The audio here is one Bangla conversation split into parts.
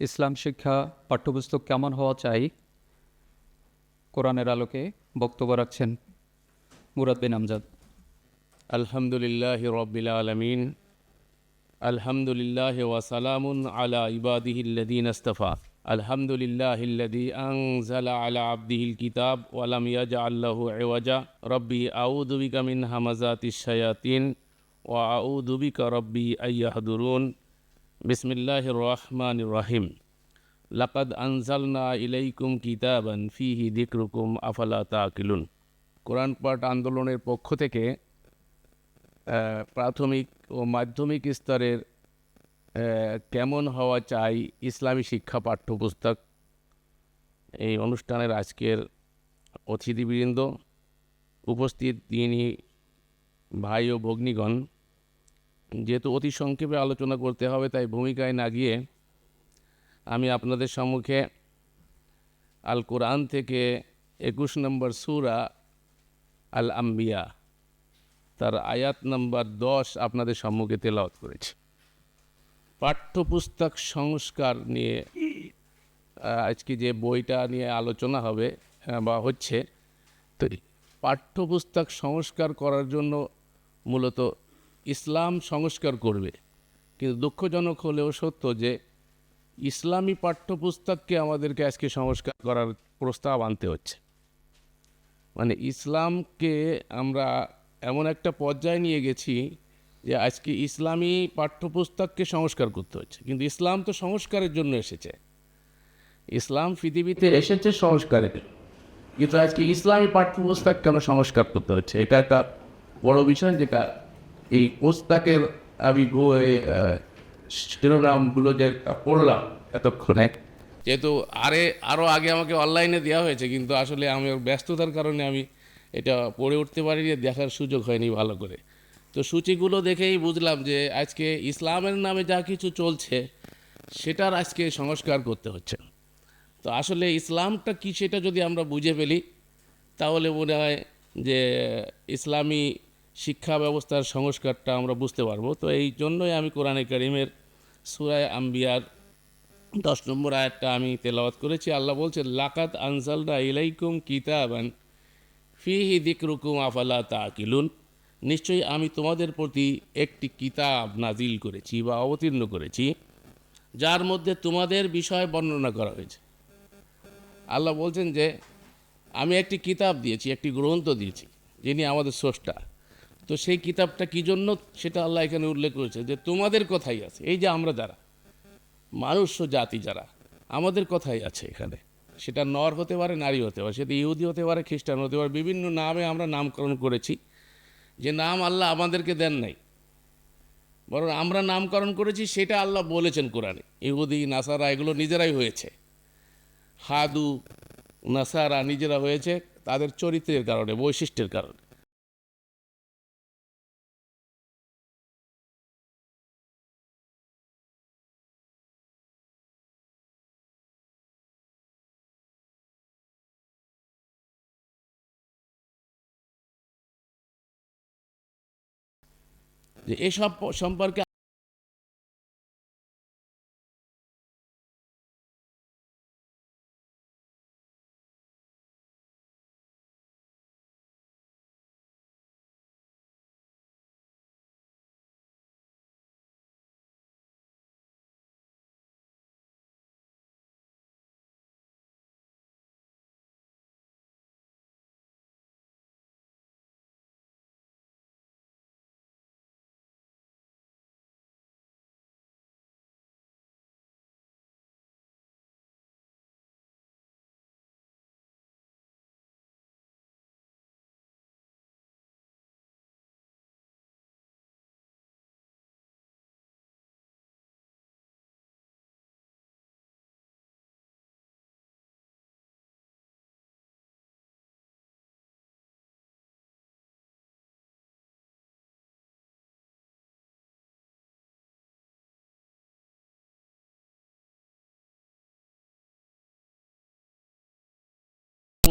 ইসলাম শিক্ষা পাঠ্যপুস্তক কেমন হওয়া চাই? কোরআনের আলোকে বক্তব্য রাখছেন মুরাদ বিন আমজাদ। আলহামদুলিল্লাহ রব্বিল আলমিন। আলহামদুলিল্লাহ ওয়াসালামুন আলা ইবাদিহিল্লাদিন আস্তফা আলহামদুলিল্লাহিল্লাদি আনজালা আলা আবদিহিল কিতাব ওয়ালাম ইয়াজা আল্লাহু এওয়াজা রব্বি আউযু বিকা মিন হামাজাতিশ শায়াতিন ওয়া আউযু বিকা রব্বি আইয়াহদুরুন বিসমিল্লাহির রহমানির রহিম। লাকাদ আনজালনা ইলাইকুম কিতাবান ফিহি দিকরুকুম আফালা তাকিলুন। কোরআন পাঠ আন্দোলনের পক্ষ থেকে প্রাথমিক ও মাধ্যমিক স্তরের কেমন হওয়া চাই ইসলামী শিক্ষা পাঠ্যপুস্তক। এই অনুষ্ঠানের আজকের অতিথিবৃন্দ উপস্থিত তিনি ভাই ও ভগ্নীগণ। যেহেতু অতি সংক্ষেপে আলোচনা করতে হবে, তাই ভূমিকায় না গিয়ে আমি আপনাদের সম্মুখে আল কোরআন থেকে একুশ নম্বর সুরা আল আম্বিয়া, তার আয়াত নম্বর দশ আপনাদের সম্মুখে তেলাওয়াত করেছি। পাঠ্যপুস্তক সংস্কার নিয়ে আজকে যে বইটা নিয়ে আলোচনা হবে বা হচ্ছে, তো পাঠ্যপুস্তক সংস্কার করার জন্য মূলত ইসলাম সংস্কার করবে। কিন্তু দুঃখজনক হলেও সত্য যে, ইসলামী পাঠ্যপুস্তককে আমাদেরকে আজকে সংস্কার করার প্রস্তাব আনতে হচ্ছে। মানে ইসলামকে আমরা এমন একটা পর্যায়ে নিয়ে গেছি যে, আজকে ইসলামী পাঠ্যপুস্তককে সংস্কার করতে হচ্ছে। কিন্তু ইসলাম তো সংস্কারের জন্য এসেছে। ইসলাম পৃথিবীতে এসেছে সংস্কারের। কিন্তু আজকে ইসলামী পাঠ্যপুস্তক কেন সংস্কার করতে হচ্ছে? এটা একটা বড় বিষয় যেটা এই পুস্তকের আমি শিরোনামগুলো যে পড়লাম এতক্ষণে। যেহেতু আরে আরও আগে আমাকে অনলাইনে দেওয়া হয়েছে, কিন্তু আসলে আমি ব্যস্ততার কারণে আমি এটা পড়ে উঠতে পারিনি, দেখার সুযোগ হয়নি ভালো করে। তো সূচিগুলো দেখেই বুঝলাম যে আজকে ইসলামের নামে যা কিছু চলছে, সেটার আজকে সংস্কার করতে হচ্ছে। তো আসলে ইসলামটা কি সেটা যদি আমরা বুঝে ফেলি, তাহলে মনে হয় যে ইসলামী শিক্ষা ব্যবস্থার সংস্কারটা আমরা বুঝতে পারব। তো এই জন্যই আমি কোরআনে করিমের সুরায় আম্বিয়ার দশ নম্বর আয়াতটা আমি তেলাওয়াত করেছি। আল্লাহ বলছে লাকাত আনসালনা ইলাইকুম কিতাবান ফিহি দিকরুকুম আফালা তাকিলুন নিশ্চয়ই আমি তোমাদের প্রতি একটি কিতাব নাজিল করেছি বা অবতীর্ণ করেছি, যার মধ্যে তোমাদের বিষয় বর্ণনা করা হয়েছে। আল্লাহ বলছেন যে, আমি একটি কিতাব দিয়েছি, একটি গ্রন্থ দিয়েছি, যিনি আমাদের স্রষ্টা। তো সেই কিতাবটা কী জন্য? সেটা আল্লাহ এখানে উল্লেখ করেছে যে তোমাদের কথাই আছে। এই যে আমরা যারা, মানুষ জাতি যারা, আমাদের কথাই আছে এখানে। সেটা নর হতে পারে, নারী হতে পারে, সেটা ইহুদি হতে পারে, খ্রিস্টান হতে পারে, বিভিন্ন নামে আমরা নামকরণ করেছি। যে নাম আল্লাহ আমাদেরকে দেন নাই। বরং আমরা নামকরণ করেছি, সেটা আল্লাহ বলেছেন কোরআনে। ইহুদি, নাসারা, এগুলো নিজেরাই হয়েছে। হাদু, নাসারা নিজেরা হয়েছে, তাদের চরিত্রের কারণে, বৈশিষ্ট্যের কারণে। যে এসব সম্পর্কে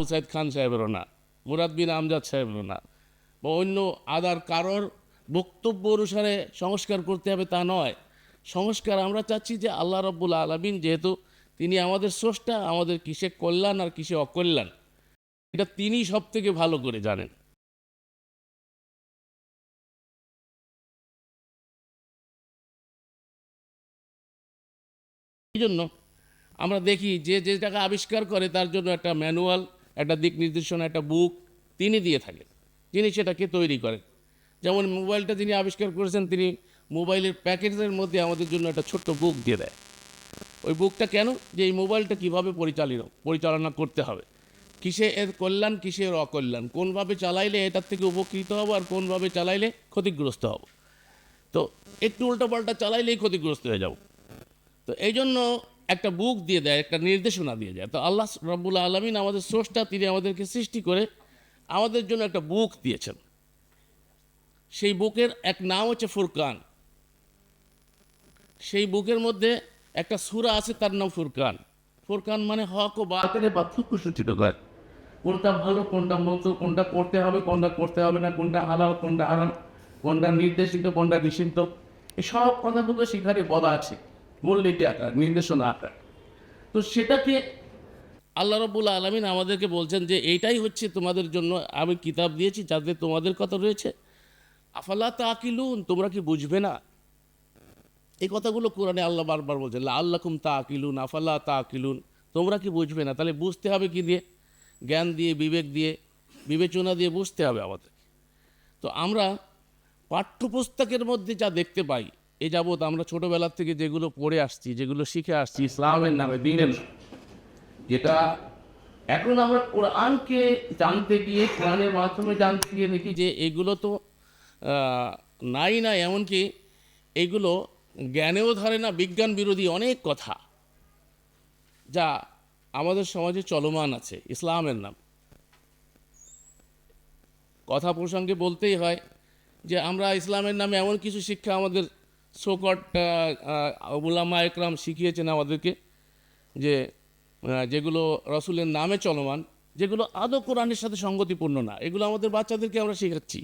মুসাইদ খান সাহেবেরও না, মুরাদ বিন আমজাদ সাহেবেরও না। বা অন্য আদার কারোর বক্তব্য অনুসারে সংস্কার করতে হবে তা নয়। সংস্কার আমরা চাচ্ছি যে আল্লাহ রব্বুল আলমিন যেহেতু তিনি আমাদের স্রষ্টা, আমাদের কিসে কল্যাণ আর কিসে অকল্যাণ, এটা তিনি সব থেকে ভালো করে জানেন। এই জন্য আমরা দেখি যে যে টাকা আবিষ্কার করে তার জন্য একটা ম্যানুয়াল একটা দিক নির্দেশনা, একটা বুক তিনি দিয়ে থাকেন। তিনি সেটাকে তৈরি করেন। যেমন মোবাইলটা তিনি আবিষ্কার করেছেন, তিনি মোবাইলের প্যাকেটের মধ্যে আমাদের জন্য একটা ছোট্ট বুক দিয়ে দেয়। ওই বুকটা কেন? যে এই মোবাইলটা কীভাবে পরিচালিত, পরিচালনা করতে হবে? কিসে এর কল্যাণ, কিসে এর অকল্যাণ? কোনভাবে চালাইলে এটার থেকে উপকৃত হব আর কোনভাবে চালাইলে ক্ষতিগ্রস্ত হব? তো একটু উল্টোপাল্টা চালাইলেই ক্ষতিগ্রস্ত হয়ে যাব। তো এই জন্য একটা বুক দিয়ে দেয়, একটা নির্দেশনা দিয়ে যায় তো আল্লাহ রব্বুল আলমিন আমাদের স্রষ্টা, তিনি আমাদেরকে সৃষ্টি করে আমাদের জন্য একটা বুক দিয়েছেন। সেই বুকের এক নাম হচ্ছে ফুরকান। সেই বুকের মধ্যে একটা সূরা আছে, তার নাম ফুরকান। ফুরকান মানে হক ও বাতিলের পার্থক্য সূচিত করে। কোনটা ভালো, কোনটা মন্দ, কোনটা করতে হবে, কোনটা করতে হবে না, কোনটা হালাল, কোনটা হারাম, কোনটা নির্দেশিত, কোনটা নিষিদ্ধ, এসব কথাগুলো সেখানে বলা আছে। মূলনীতি আকার, নির্দেশনা আকার। তো সেটাকে আল্লাহ রব্বুল আলমিন আমাদেরকে বলছেন যে, এইটাই হচ্ছে তোমাদের জন্য আমি কিতাব দিয়েছি, যাতে তোমাদের কথা রয়েছে। আফাল্লা তাকিলুন, তোমরা কি বুঝবে না? এই কথাগুলো কোরআনে আল্লাহ বারবার বলছেন আল্লাকুম তা আকিলুন আফাল্লা তা আকিলুন তোমরা কি বুঝবে না? তাহলে বুঝতে হবে কি দিয়ে? জ্ঞান দিয়ে, বিবেক দিয়ে, বিবেচনা দিয়ে বুঝতে হবে আমাদের তো আমরা পাঠ্যপুস্তকের মধ্যে যা দেখতে পাই এ যাবৎ আমরা ছোটোবেলার থেকে যেগুলো পড়ে আসছি, যেগুলো শিখে আসছি ইসলামের নামে, দিনের যেটা এখন আমরা কোরআনকে জানতে গিয়ে, কোরআনের মাধ্যমে জানতে গিয়ে দেখি যে এগুলো তো নাই না এমনকি এগুলো জ্ঞানেও ধরে না, বিজ্ঞান বিরোধী অনেক কথা যা আমাদের সমাজে চলমান আছে, ইসলামের নাম। কথা প্রসঙ্গে বলতেই হয় যে আমরা ইসলামের নামে এমন কিছু শিক্ষা আমাদের শোকট উলামা একরাম শিখিয়েছেন আমাদেরকে যে যেগুলো রসুলের নামে চলমান যেগুলো আদৌ কোরআনের সাথে সঙ্গতিপূর্ণ না এগুলো আমাদের বাচ্চাদেরকে আমরা শেখাচ্ছি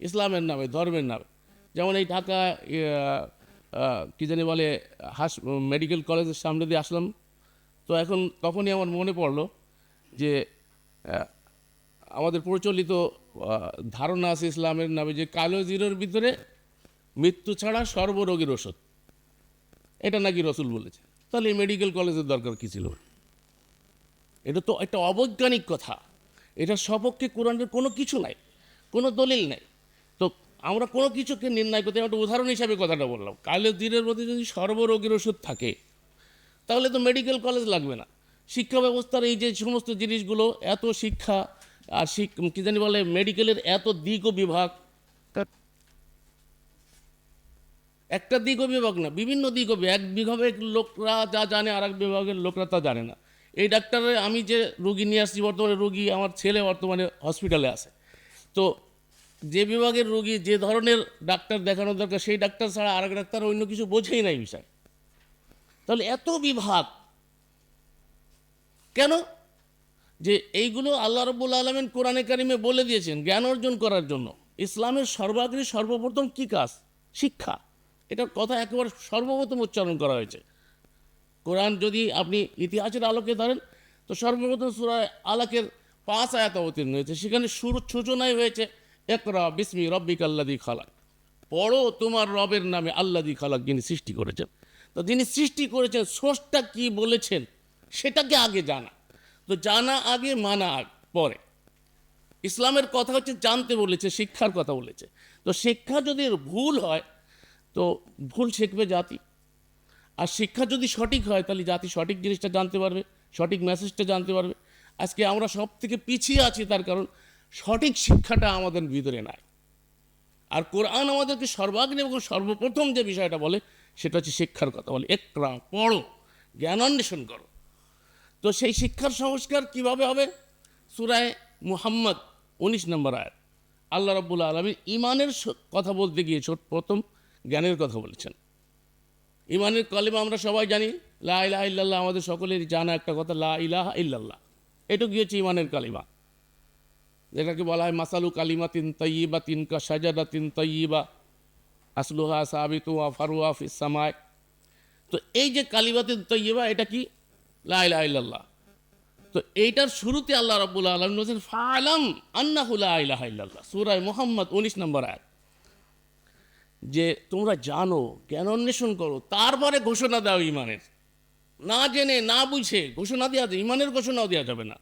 ইসলামের নামে ধর্মের নামে। যেমন এই ঢাকা ইয়া, কি জানি বলে হাস মেডিকেল কলেজের সামনে দিয়ে আসলাম তো এখন তখনই আমার মনে পড়ল যে আমাদের প্রচলিত ধারণা আছে ইসলামের নামে যে কালো জিরোর ভিতরে মৃত্যু ছাড়া সর্বরোগের ওষুধ। এটা নাকি রসুল বলেছে। তাহলে এই মেডিকেল কলেজের দরকার কী ছিল? এটা তো একটা অবৈজ্ঞানিক কথা। এটা সপক্ষে কোরআনের কোনো কিছু নাই, কোনো দলিল নাই। তো আমরা কোনো কিছুকে নির্ণয় করতে একটা উদাহরণ হিসাবে কথাটা বললাম। কালের দিনের মধ্যে যদি সর্বরোগের ওষুধ থাকে, তাহলে তো মেডিকেল কলেজ লাগবে না। শিক্ষা ব্যবস্থার এই যে সমস্ত জিনিসগুলো, এত শিক্ষা আর কী জানি বলে মেডিকেলের এত দিক ও বিভাগ। একটা দিক বিভাগ না, বিভিন্ন দিক বিভাগ। এক বিভাগের লোকরা যা জানে আর এক বিভাগের লোকরা তা জানে না। এই ডাক্তারে আমি যে রুগী নিয়ে আসছি, বর্তমানে রুগী আমার ছেলে বর্তমানে হসপিটালে আছে। তো যে বিভাগের রুগী, যে ধরনের ডাক্তার দেখানো দরকার, সেই ডাক্তার ছাড়া আরেক ডাক্তার অন্য কিছু বোঝেই নাই বিষয়। তাহলে এত বিভাগ। কেন? যে এইগুলো আল্লাহ রব্বুল আলমিন কোরআনে কারিমে বলে দিয়েছেন, জ্ঞান অর্জন করার জন্য। ইসলামের সর্বাগ্রে সর্বপ্রথম কী কাজ? শিক্ষা। এটার কথা একেবারে সর্বপ্রথম উচ্চারণ করা হয়েছে। কোরআন যদি আপনি ইতিহাসের আলোকে ধরেন, তো সর্বপ্রথম সুরায় আলাকের পাঁচ আয়াত অবতীর্ণ হয়েছে। সেখানে শুরু সূচনাই হয়েছে একরা বিসমি রব্বিক আল্লাদি খালাক। পড়ো তোমার রবের নামে আল্লাদি খালাক যিনি সৃষ্টি করেছেন। তো যিনি সৃষ্টি করেছেন স্রষ্টা কি বলেছেন সেটাকে আগে জানা। তো জানা আগে, মানা পরে। ইসলামের কথা হচ্ছে জানতে বলেছে, শিক্ষার কথা বলেছে। তো শিক্ষা যদি ভুল হয় তো ভুল শিখবে জাতি। আর শিক্ষা যদি সঠিক হয়, তাহলে জাতি সঠিক জিনিসটা জানতে পারবে, সঠিক মেসেজটা জানতে পারবে। আজকে আমরা সব থেকে পিছিয়ে আছি তার কারণ, সঠিক শিক্ষাটা আমাদের ভিতরে নাই। আর কোরআন আমাদেরকে সর্বাগ্নে এবং সর্বপ্রথম যে বিষয়টা বলে, সেটা হচ্ছে শিক্ষার কথা বলে। একরা পড়ো, জ্ঞান অন্বেষণ করো। তো সেই শিক্ষার সংস্কার কীভাবে হবে? সুরায় মুহাম্মদ, উনিশ নম্বর আয়াত। আল্লাহ রাব্বুল আলমী ইমানের কথা বলতে গিয়ে প্রথম জ্ঞানের কথা বলেছেন। ইমানের কলেমা আমরা সবাই জানি, লা ইলাহা ইল্লাল্লাহ, আমাদের সকলেরই জানা একটা কথা, লা ইলাহ ইল্লাল্লাহ। এটুকু হচ্ছে ইমানের কালিমা। যেটাকে বলা হয়, মাসালু কালিমা তিন তৈবা তিন কা সাজাদা তিন তৈবা আসলুহা সাবিতু ওয়া ফারুয়া ফিস সামায় তো এই যে কালিমাতে তৈবা এটা কি? লাইলা ইল্লাল্লাহ। তো এইটার শুরুতে আল্লাহ রাব্বুল আলম বলছেন, ফালাম আন্নাহুল্লাহ ইলাহা ইল্লাল্লাহ। সুরায় মোহাম্মদ উনিশ নম্বর আয়াত। যে তোমরা জানো, জ্ঞান অন্বেষণ করো, তারপরে ঘোষণা দাও ইমানের। না জেনে, না বুঝে ঘোষণা দেওয়া যায় ইমানের ঘোষণাও দেওয়া যাবে না।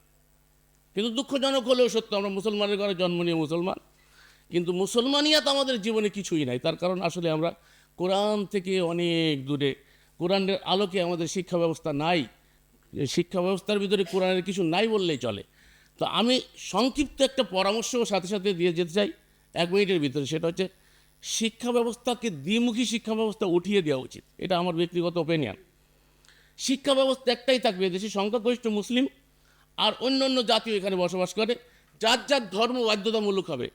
কিন্তু দুঃখজনক হলেও সত্য, আমরা মুসলমানের ঘরে জন্ম নিয়ে মুসলমান। কিন্তু মুসলমানিয়াত আমাদের জীবনে কিছুই নাই, তার কারণ আসলে আমরা কোরআন থেকে অনেক দূরে, কোরআনের আলোকে আমাদের শিক্ষা ব্যবস্থা নাই। শিক্ষা ব্যবস্থার ভিতরে কোরআনের কিছু নাই বললেই চলে। তো আমি সংক্ষিপ্ত একটা পরামর্শ সাথে সাথে দিয়ে যেতে চাই, এক মিনিটের ভিতরে, সেটা হচ্ছে শিক্ষা ব্যবস্থাকে দ্বিমুখী শিক্ষা ব্যবস্থা উঠিয়ে দেওয়া উচিত। এটা আমার ব্যক্তিগত ওপিনিয়ন শিক্ষা ব্যবস্থা একটাই থাকবে, দেশে সংখ্যাগরিষ্ঠ মুসলিম আর অন্য অন্য জাতীয় এখানে বসবাস করে, যার যার ধর্ম বাধ্যতামূলক হবে।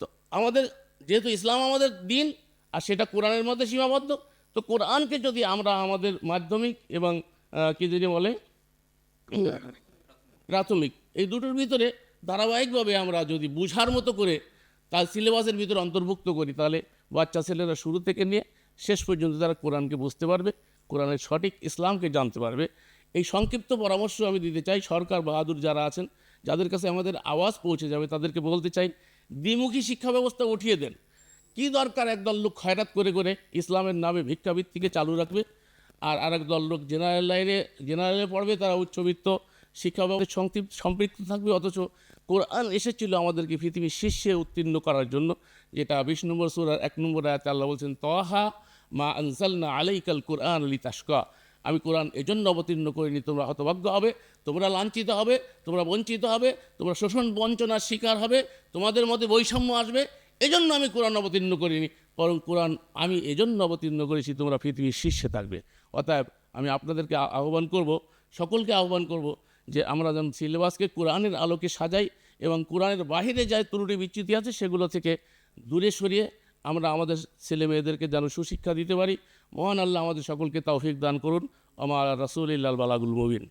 তো আমাদের, যেহেতু ইসলাম আমাদের দিন, আর সেটা কোরআনের মধ্যে সীমাবদ্ধ, তো কোরআনকে যদি আমরা আমাদের মাধ্যমিক এবং কি যদি বলে, প্রাথমিক, এই দুটোর ভিতরে ধারাবাহিকভাবে আমরা যদি বুঝার মতো করে তার সিলেবাসের ভিতরে অন্তর্ভুক্ত করি, তাহলে বাচ্চা ছেলেরা শুরু থেকে নিয়ে শেষ পর্যন্ত তারা কোরআনকে বুঝতে পারবে, কোরআনের সঠিক ইসলামকে জানতে পারবে। এই সংক্ষিপ্ত পরামর্শ আমি দিতে চাই, সরকার বাহাদুর যারা আছেন, যাদের কাছে আমাদের আওয়াজ পৌঁছে যাবে, তাদেরকে বলতে চাই, দ্বিমুখী শিক্ষা ব্যবস্থা উঠিয়ে দেন। কি দরকার একদল লোক খয়রাত করে করে ইসলামের নামে ভিক্ষাবৃত্তিকে চালু রাখবে? আর আরেক দল লোক জেনারেল লাইনে, জেনারেলে পড়বে, তারা উচ্চবিত্ত শিক্ষা ব্যবস্থা সংক্ষিপ্ত সম্পৃক্ত থাকবে, অথচ কোরআন এসেছিল আমাদেরকে পৃথিবীর শীর্ষে উত্তীর্ণ করার জন্য, যেটা বিশ নম্বর সুরার এক নম্বর আয়াতে আল্লাহ বলছেন তহা মা আনসালনা আলাইকাল কোরআন আলী তাস্কা আমি কোরআন এজন্য অবতীর্ণ করিনি, তোমরা হতভাগ্য হবে, তোমরা লাঞ্ছিত হবে, তোমরা বঞ্চিত হবে, তোমরা শোষণ বঞ্চনার শিকার হবে, তোমাদের মধ্যে বৈষম্য আসবে, এজন্য আমি কোরআন অবতীর্ণ করিনি, বরং কোরআন আমি এজন্য অবতীর্ণ করেছি, তোমরা পৃথিবীর শীর্ষে থাকবে। অতএব আমি আপনাদেরকে আহ্বান করব, সকলকে আহ্বান করব যে আমরা যেন সিলেবাসকে কোরআনের আলোকে সাজাই এবং কোরআনের বাহিরে যায় ত্রুটি বিচ্যুতি আছে সেগুলো থেকে দূরে সরিয়ে আমরা আমাদের ছেলে মেয়েদেরকে যেন সুশিক্ষা দিতে পারি। মহান আল্লাহ আমাদের সকলকে তৌফিক দান করুন। আমার রাসুল ইল্লাল বালাগুল মুবিন।